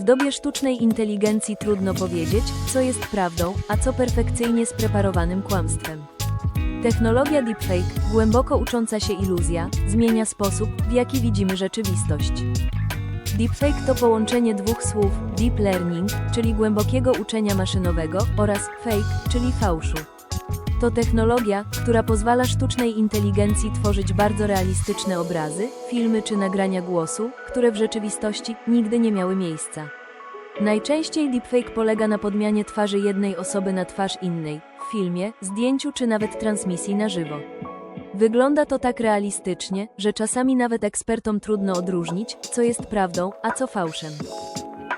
W dobie sztucznej inteligencji trudno powiedzieć, co jest prawdą, a co perfekcyjnie spreparowanym kłamstwem. Technologia deepfake, głęboko ucząca się iluzja, zmienia sposób, w jaki widzimy rzeczywistość. Deepfake to połączenie dwóch słów deep learning, czyli głębokiego uczenia maszynowego, oraz fake, czyli fałszu. To technologia, która pozwala sztucznej inteligencji tworzyć bardzo realistyczne obrazy, filmy czy nagrania głosu, które w rzeczywistości nigdy nie miały miejsca. Najczęściej deepfake polega na podmianie twarzy jednej osoby na twarz innej, w filmie, zdjęciu czy nawet transmisji na żywo. Wygląda to tak realistycznie, że czasami nawet ekspertom trudno odróżnić, co jest prawdą, a co fałszem.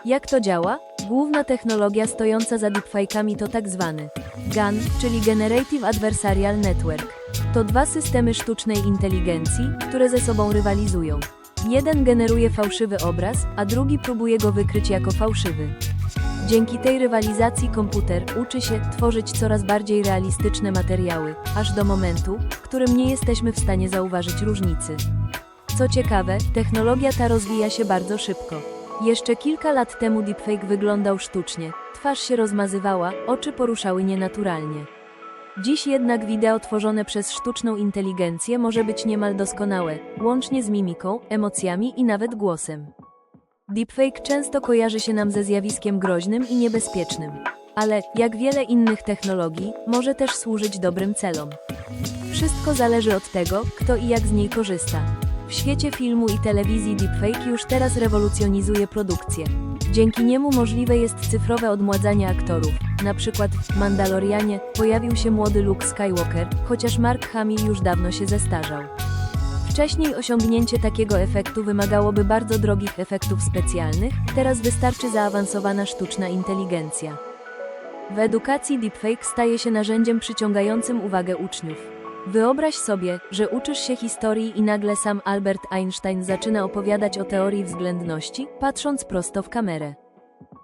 Jak to działa? Główna technologia stojąca za deepfake'ami to tak zwany GAN, czyli Generative Adversarial Network. To dwa systemy sztucznej inteligencji, które ze sobą rywalizują. Jeden generuje fałszywy obraz, a drugi próbuje go wykryć jako fałszywy. Dzięki tej rywalizacji komputer uczy się tworzyć coraz bardziej realistyczne materiały, aż do momentu, w którym nie jesteśmy w stanie zauważyć różnicy. Co ciekawe, technologia ta rozwija się bardzo szybko. Jeszcze kilka lat temu deepfake wyglądał sztucznie, twarz się rozmazywała, oczy poruszały nienaturalnie. Dziś jednak wideo tworzone przez sztuczną inteligencję może być niemal doskonałe, łącznie z mimiką, emocjami i nawet głosem. Deepfake często kojarzy się nam ze zjawiskiem groźnym i niebezpiecznym. Ale, jak wiele innych technologii, może też służyć dobrym celom. Wszystko zależy od tego, kto i jak z niej korzysta. W świecie filmu i telewizji deepfake już teraz rewolucjonizuje produkcję. Dzięki niemu możliwe jest cyfrowe odmładzanie aktorów. Na przykład w Mandalorianie pojawił się młody Luke Skywalker, chociaż Mark Hamill już dawno się zestarzał. Wcześniej osiągnięcie takiego efektu wymagałoby bardzo drogich efektów specjalnych, teraz wystarczy zaawansowana sztuczna inteligencja. W edukacji deepfake staje się narzędziem przyciągającym uwagę uczniów. Wyobraź sobie, że uczysz się historii i nagle sam Albert Einstein zaczyna opowiadać o teorii względności, patrząc prosto w kamerę.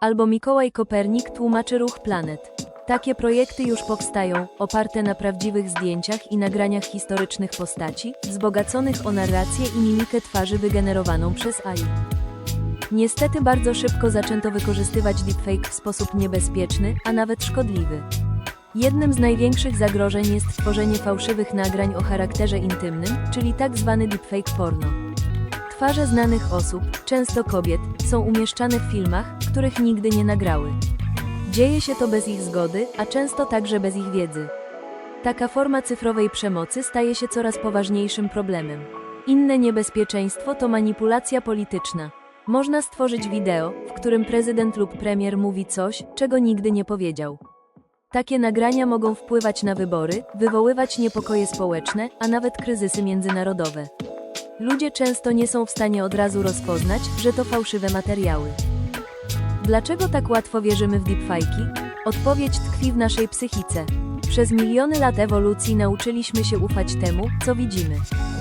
Albo Mikołaj Kopernik tłumaczy ruch planet. Takie projekty już powstają, oparte na prawdziwych zdjęciach i nagraniach historycznych postaci, wzbogaconych o narrację i mimikę twarzy wygenerowaną przez AI. Niestety bardzo szybko zaczęto wykorzystywać deepfake w sposób niebezpieczny, a nawet szkodliwy. Jednym z największych zagrożeń jest tworzenie fałszywych nagrań o charakterze intymnym, czyli tak zwany deepfake porno. Twarze znanych osób, często kobiet, są umieszczane w filmach, których nigdy nie nagrały. Dzieje się to bez ich zgody, a często także bez ich wiedzy. Taka forma cyfrowej przemocy staje się coraz poważniejszym problemem. Inne niebezpieczeństwo to manipulacja polityczna. Można stworzyć wideo, w którym prezydent lub premier mówi coś, czego nigdy nie powiedział. Takie nagrania mogą wpływać na wybory, wywoływać niepokoje społeczne, a nawet kryzysy międzynarodowe. Ludzie często nie są w stanie od razu rozpoznać, że to fałszywe materiały. Dlaczego tak łatwo wierzymy w deepfake'i? Odpowiedź tkwi w naszej psychice. Przez miliony lat ewolucji nauczyliśmy się ufać temu, co widzimy.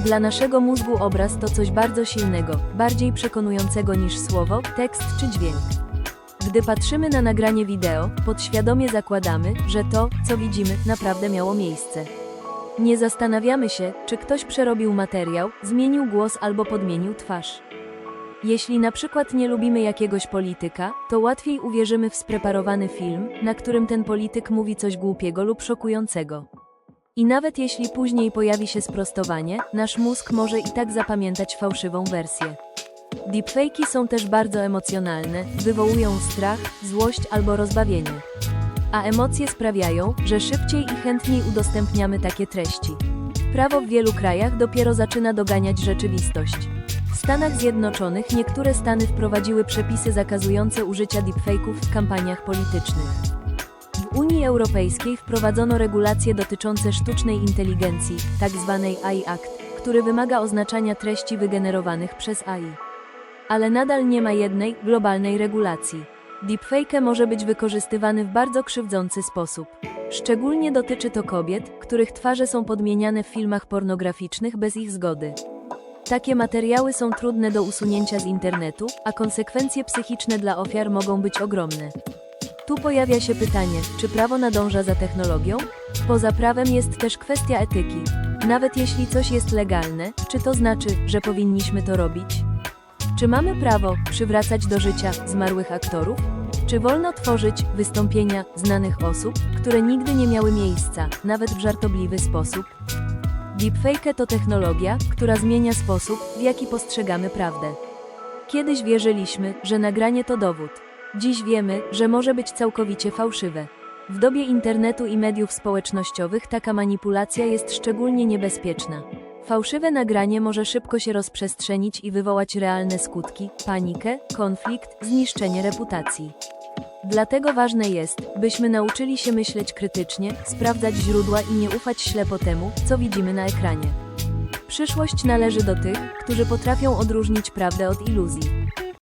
Dla naszego mózgu obraz to coś bardzo silnego, bardziej przekonującego niż słowo, tekst czy dźwięk. Gdy patrzymy na nagranie wideo, podświadomie zakładamy, że to, co widzimy, naprawdę miało miejsce. Nie zastanawiamy się, czy ktoś przerobił materiał, zmienił głos albo podmienił twarz. Jeśli na przykład nie lubimy jakiegoś polityka, to łatwiej uwierzymy w spreparowany film, na którym ten polityk mówi coś głupiego lub szokującego. I nawet jeśli później pojawi się sprostowanie, nasz mózg może i tak zapamiętać fałszywą wersję. Deepfake'i są też bardzo emocjonalne, wywołują strach, złość albo rozbawienie. A emocje sprawiają, że szybciej i chętniej udostępniamy takie treści. Prawo w wielu krajach dopiero zaczyna doganiać rzeczywistość. W Stanach Zjednoczonych niektóre stany wprowadziły przepisy zakazujące użycia deepfake'ów w kampaniach politycznych. W Unii Europejskiej wprowadzono regulacje dotyczące sztucznej inteligencji, tzw. AI Act, który wymaga oznaczania treści wygenerowanych przez AI. Ale nadal nie ma jednej, globalnej regulacji. Deepfake może być wykorzystywany w bardzo krzywdzący sposób. Szczególnie dotyczy to kobiet, których twarze są podmieniane w filmach pornograficznych bez ich zgody. Takie materiały są trudne do usunięcia z internetu, a konsekwencje psychiczne dla ofiar mogą być ogromne. Tu pojawia się pytanie, czy prawo nadąża za technologią? Poza prawem jest też kwestia etyki. Nawet jeśli coś jest legalne, czy to znaczy, że powinniśmy to robić? Czy mamy prawo przywracać do życia zmarłych aktorów? Czy wolno tworzyć wystąpienia znanych osób, które nigdy nie miały miejsca, nawet w żartobliwy sposób? Deepfake to technologia, która zmienia sposób, w jaki postrzegamy prawdę. Kiedyś wierzyliśmy, że nagranie to dowód. Dziś wiemy, że może być całkowicie fałszywe. W dobie internetu i mediów społecznościowych taka manipulacja jest szczególnie niebezpieczna. Fałszywe nagranie może szybko się rozprzestrzenić i wywołać realne skutki panikę, konflikt, zniszczenie reputacji. Dlatego ważne jest, byśmy nauczyli się myśleć krytycznie, sprawdzać źródła i nie ufać ślepo temu, co widzimy na ekranie. Przyszłość należy do tych, którzy potrafią odróżnić prawdę od iluzji.